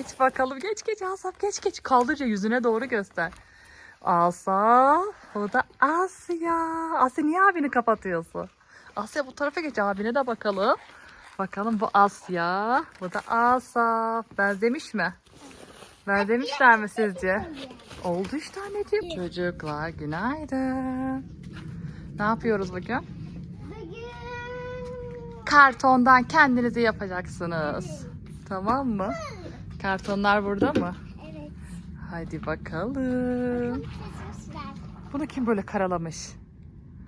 Geç bakalım geç geç Asaf geç geç. Kaldırca yüzüne doğru göster. Asaf. O da Asya. Asya niye abini kapatıyorsun? Asya bu tarafa geç abine de bakalım. Bakalım bu Asya. Bu da Asaf. Benzemiş mi? Benzemişler mi sizce? Oldu işte anneciğim. Çocuklar günaydın. Ne yapıyoruz bugün? Bugün Kartondan kendinizi yapacaksınız. Tamam mı? Kartonlar burada mı? evet. Hadi bakalım. Bunu kim böyle karalamış?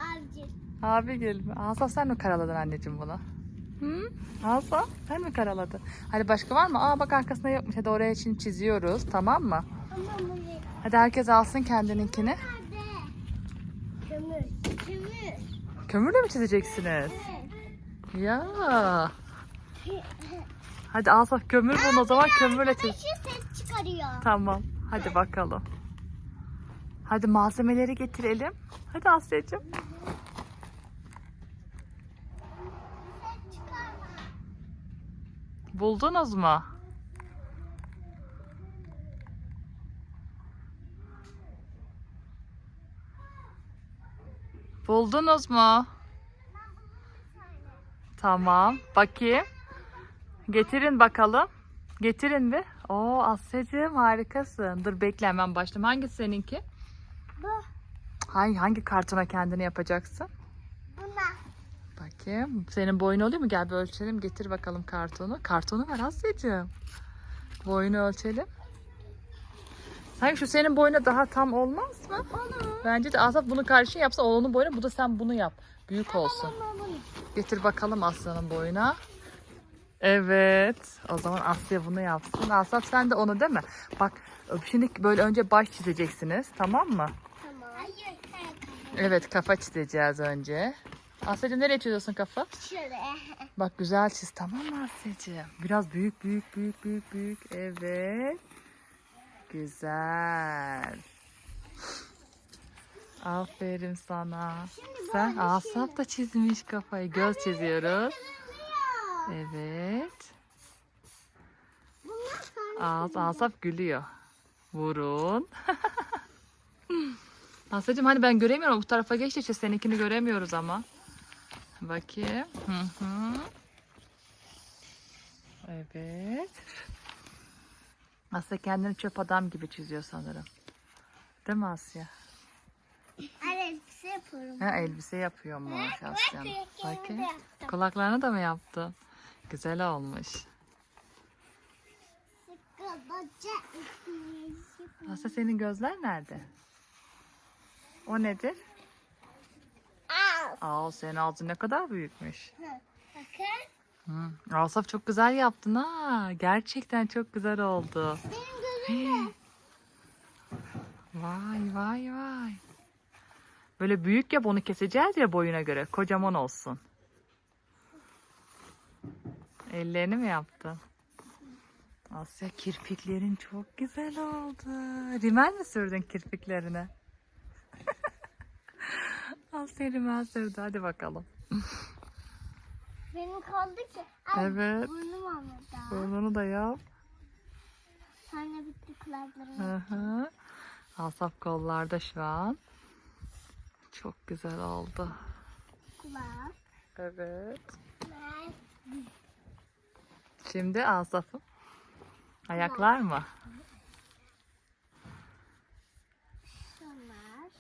Avcı. Abi gelme. Asaf sen mi karaladın anneciğim bunu? Hı? Asaf sen mi karaladın? Hadi başka var mı? Aa bak arkasında yokmuş. Hadi oraya için çiziyoruz. Tamam mı? Ne? Hadi herkes alsın kendininkini. Kömür. Kömür. Kömürle mi çizeceksiniz? Evet. Ya. Hadi Asaf kömür bulun o zaman kömürle ses çıkarıyor. Tamam. Hadi bakalım. Hadi malzemeleri getirelim. Hadi Asya'cığım. Ses çıkarma. Buldunuz mu? Buldunuz mu? Tamam. Bakayım. Getirin bakalım. Getirin bir. Oo Asya'cığım harikasın. Dur bekle hemen başlayayım. Hangisi seninki? Bu. Hangi, hangi kartona kendini yapacaksın? Buna. Bakayım. Senin boyun oluyor mu? Gel bir ölçelim. Getir bakalım kartonu. Kartonu ver Asya'cığım. Boyunu ölçelim. Sanki şu senin boyuna daha tam olmaz mı? Olur. Bence de Asaf bunu karşıya yapsa oğlunun boyuna. Bu da sen bunu yap. Büyük olsun. Getir bakalım Aslı'nın boyuna. Evet. O zaman Asya bunu yapsın. Asaf sen de onu değil mi? Bak şimdi böyle önce baş çizeceksiniz. Tamam mı? Tamam. Hayır. Evet kafa çizeceğiz önce. Asya'cığım nereye çiziyorsun kafa? Şuraya. Bak güzel çiz tamam mı Asya'cığım? Biraz büyük büyük büyük büyük büyük. Evet. Güzel. Aferin sana. Sen Asaf da çizmiş kafayı. Göz çiziyoruz. Evet. Ağız Asaf gülüyor. Vurun. Asya'cığım hani ben göremiyorum. Bu tarafa geç işte seninkini göremiyoruz ama. Bakayım. Hı hı. Evet. Asya kendini çöp adam gibi çiziyor sanırım. Değil mi Asya? Şey yapıyorum. Ha, elbise yapıyormuş Bak, bak, Asya'nın. kulaklarını da mı yaptın? Güzel olmuş. Asya senin gözler nerede? O nedir? Al. Aa senin ağzın ne kadar büyükmüş. Bakın. Hı. Asaf çok güzel yaptın ha. Gerçekten çok güzel oldu. Benim gözüm. Vay vay vay. Böyle büyük yap onu keseceğiz ya boyuna göre. Kocaman olsun. Ellerini mi yaptın? Asya kirpiklerin çok güzel oldu. Rimel mi sürdün kirpiklerine? Asya rimel sürdü. Hadi bakalım. Benim kaldı ki. Ay, Evet. Burnum olmadı daha. Burnunu da yap. Sonra bitti kulaklarım. Asaf kollarda şu an. Çok güzel oldu. Kulak. Evet. Şimdi Asaf'ın ayaklar mı? Şunlar.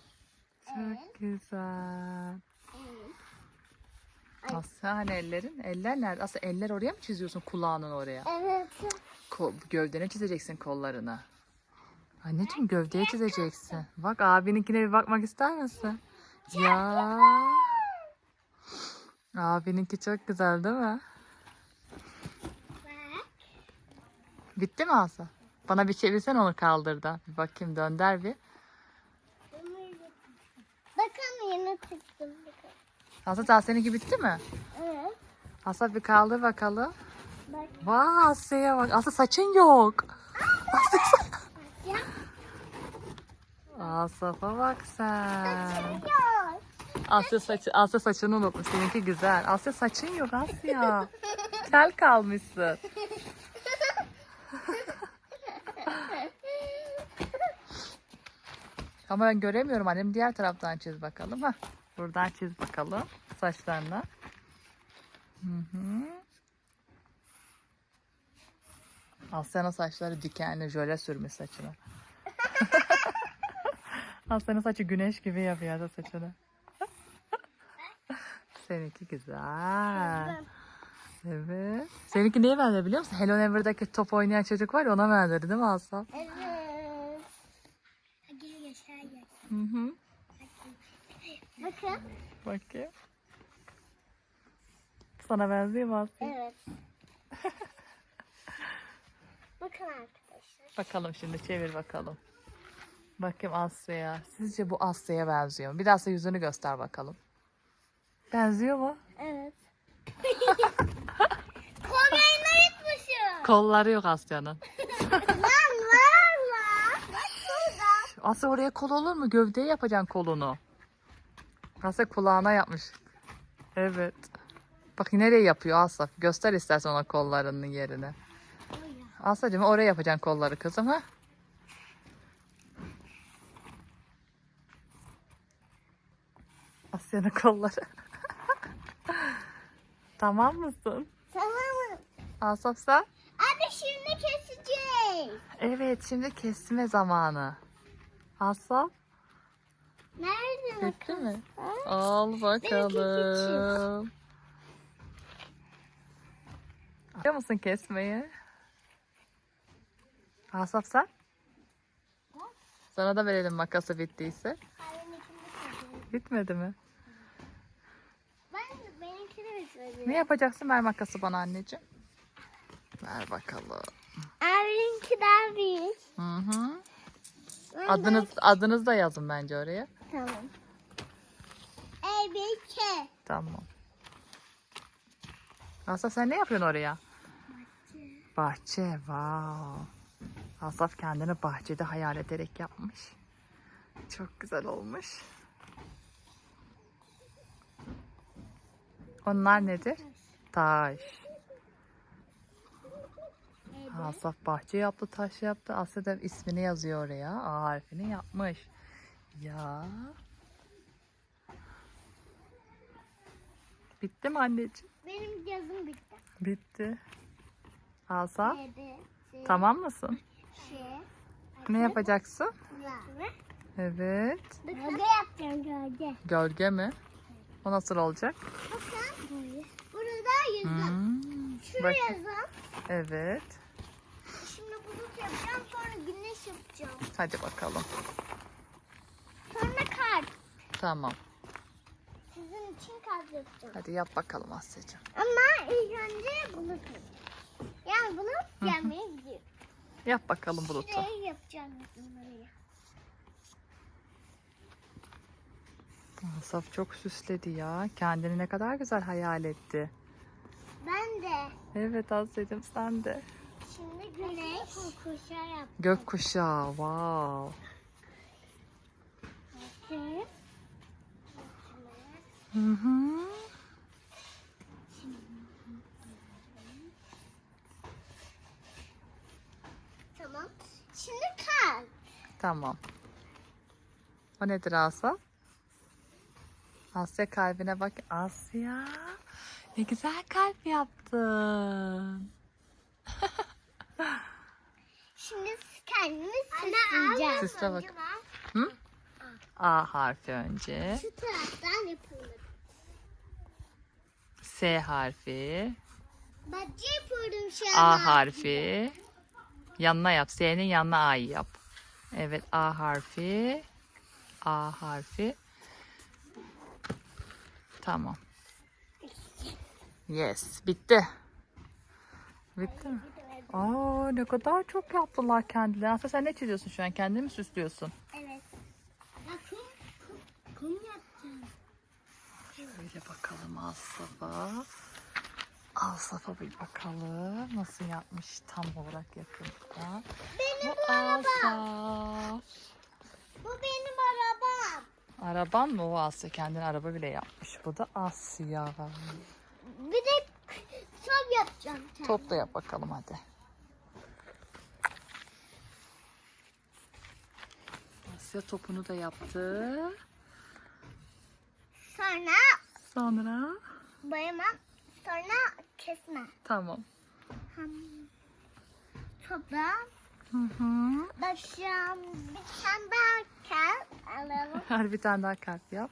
Çok güzel. Evet. Asya hani ellerin? Eller nerede? Asya eller oraya mı çiziyorsun kulağının oraya? Evet. Ko gövdene çizeceksin kollarını. Anneciğim gövdeye çizeceksin. Bak abininkine bir bakmak ister misin? Ya. Abininki çok güzel değil mi? Bak. Bitti mi Asya? Bana bir çevirsen onu kaldır da. Bir bakayım dönder bir. Bakın yine. Bakın. Asya daha seninki bitti mi? Evet. Asya bir kaldır bakalım. Bak. Vay Asya'ya bak. Asya saçın yok. Ya. Asaf'a bak sen. Yok. Asya, saçı, Asya saçını unutmuş. Seninki güzel. Asya saçın yok Asya. Kel kalmışsın. Ama ben göremiyorum annem. Diğer taraftan çiz bakalım. Hah. Buradan çiz bakalım. Saçlarına. Hı saçları dikenli. Jöle sürmüş saçına. Asya'nın saçı güneş gibi yapıyor da saçını. Seninki güzel. Evet. Seninki neye benziyor biliyor musun? Hello Never'daki top oynayan çocuk var ya ona benzedi değil mi Aslan? Evet. Gel yaşar gel. Hı hı. Bakın. Bakayım. Sana benziyor mu Asya? Evet. Bakın arkadaşlar. Bakalım şimdi çevir bakalım. Bakayım Asya'ya. Sizce bu Asya'ya benziyor mu? Bir daha Asya yüzünü göster bakalım. Benziyor mu? Evet. Kollarını yıkmışım. Kolları yok Asya'nın. Lan Asya oraya kol olur mu? Gövdeye yapacaksın kolunu. Asya kulağına yapmış. Evet. Bak nereye yapıyor Asya? Göster istersen ona kollarının yerini. Asya'cığım oraya yapacaksın kolları kızım ha? Asya'nın kolları. tamam mısın? Tamam mı? Asaf sen? Anne şimdi keseceğiz. Evet şimdi kesme zamanı. Asaf Nerede bitti mi? Al bakalım. Biliyor musun kesmeyi? Asaf sen? Sana da verelim makası bittiyse. Bitmedi mi? Ben benimkini keseceğim. Ne yapacaksın? Ver makası bana anneciğim. Ver bakalım. Abiminki daha büyük. Hı hı. Adınız, adınız da yazın bence oraya. Tamam. E, bir, K. Tamam. Asaf sen ne yapıyorsun oraya? Bahçe. Wow. Asaf kendini bahçede hayal ederek yapmış. Çok güzel olmuş. Onlar nedir? Taş. Asaf bahçe yaptı, taş yaptı. Asya da ismini yazıyor oraya. A harfini yapmış. Ya. Bitti mi anneciğim? Benim yazım bitti. Bitti. Asaf, E, B, C, tamam mısın? Ş, Ne yapacaksın? Ya. Evet. Gölge yapacağım gölge. Gölge mi? O nasıl olacak? Bakın. Burada yazım. Hmm, Şuraya bak- yazım. Evet. Yapacağım. Sonra güneş yapacağım. Hadi bakalım. Sonra kar. Tamam. Sizin için kar yapacağım. Hadi yap bakalım Asya'cığım. Ama ilk önce bulut yapacağım. Yani bulut gelmeye gidiyor. Yap bakalım bulutu. Şuraya yapacağım bunları. Asaf çok süsledi ya. Kendini ne kadar güzel hayal etti. Ben de. Evet Asya'cığım sen de. Şimdi güneş. Kuşağı yapacağım. Gökkuşağı. Wow. Hı hı. Tamam. Şimdi kar. Tamam. O nedir Asaf? Asya kalbine bak. Asya. Ne güzel kalp yaptın. Şimdi kendimi süsleyeceğim. Süsle bak. Hı? A harfi önce. Şu taraftan yapılır. S harfi. Bacı yapıyorum şu an. A harfi. Yanına yap. S'nin yanına A'yı yap. Evet A harfi. A harfi. Tamam. Yes. Bitti. Bitti mi? Aa ne kadar çok yaptılar kendileri. Aslında sen ne çiziyorsun şu an? Kendini mi süslüyorsun? Evet. Bakın. Kum yapacağım. Şöyle bakalım Asaf'a. Asaf'a bir bakalım. Nasıl yapmış tam olarak yakında. Benim Bu Asaf. Bu benim arabam. Araban mı o Asya? Kendine araba bile yapmış. Bu da Asya. Bir de top yapacağım. Top da yap bakalım hadi. Asya topunu da yaptı. Sonra Sonra boyama. Sonra kesme. tamam. Hmm. Hı hı. Başım bir tane daha kağıt alalım. Hadi bir tane daha kalp yap.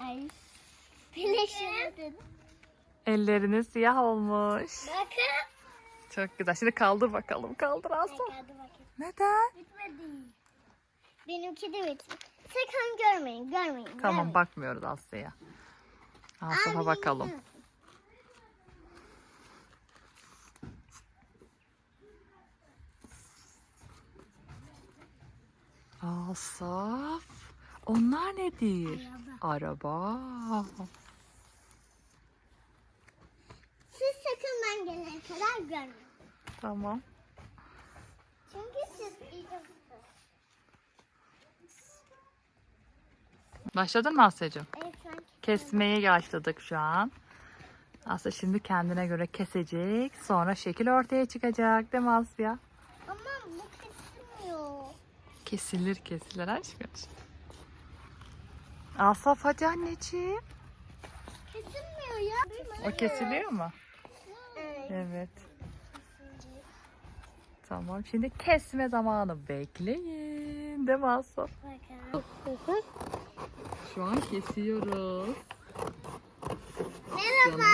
Ay. Birleştirdin. Elleriniz siyah olmuş. Bakın. Çok güzel. Şimdi kaldır bakalım. Kaldır bakayım. Neden? Bitmedi. Benimki de bitti. Sakın görmeyin, görmeyin. Tamam görmeyin. bakmıyoruz. Asaf'a Anne. bakalım. Asaf. Onlar nedir? Araba. Siz sakın ben gelene kadar görmeyin. Tamam. Çünkü siz iyice Başladın mı Asya'cığım? Evet, ben Kesmeye başladık şu an. Asya şimdi kendine göre kesecek. Sonra şekil ortaya çıkacak değil mi Asya? Ama bu kesilmiyor. Kesilir kesilir aşkım. Asaf hadi anneciğim. Kesilmiyor ya. O kesiliyor mu? Evet. Tamam şimdi kesme zamanı bekleyin. Değil mi? Bakalım. Şu an kesiyoruz. Merhaba.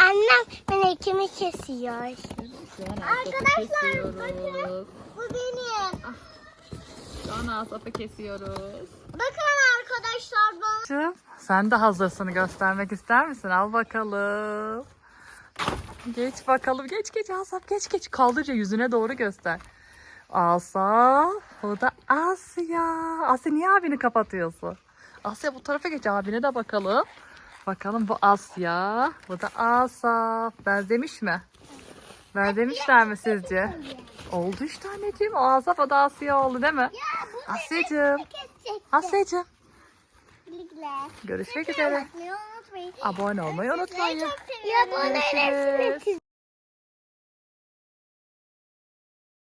Annem benekimi kesiyor. Şu an Asaf'ı Arkadaşlar, kesiyoruz. Bu benim. Şu an Asaf'ı kesiyoruz. Bakın arkadaşlar bu. Sen de hazırsın göstermek ister misin? Al bakalım. Geç bakalım. Geç geç Asaf geç geç. Kaldırca yüzüne doğru göster. Asaf. O da Asya. Asya niye abini kapatıyorsun? Asya bu tarafa geç abine de bakalım. Bakalım bu Asya. Bu da Asaf. Benzemiş mi? Benzemişler mi sizce? Oldu işte anneciğim. O Asaf o da Asya oldu değil mi? Asya'cığım. Asya'cığım. Birlikte. Görüşmek üzere. unutmayın. Abone olmayı unutmayın. Ya bunların hepsini Görüşürüz.